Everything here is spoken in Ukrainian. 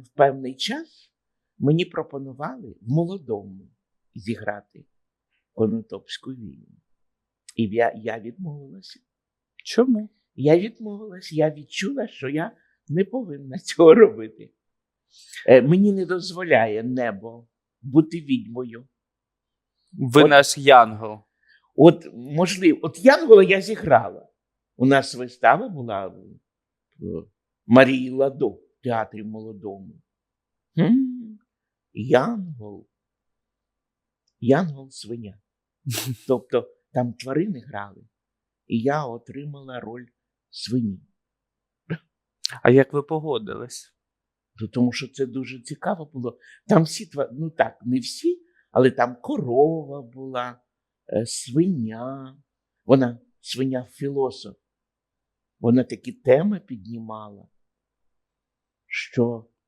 в певний час мені пропонували в молодому зіграти Конотопську війну. І я, я відмовилася. Чому? Я відмовилась, я відчула, що я не повинна цього робити. Е, мені не дозволяє небо бути відьмою. Ви От- наш янгол. От, можливо, от Янгола я зіграла. У нас вистава була Марії Ладо театрі молодому. М, Янгол. Янгол свиня. Тобто там тварини грали, і я отримала роль свині. А як ви погодились? Ну, Тому що це дуже цікаво було. Там всі тварини, ну так, не всі, але там корова була, е, свиня. Вона свиня філософ. Вона такі теми піднімала, що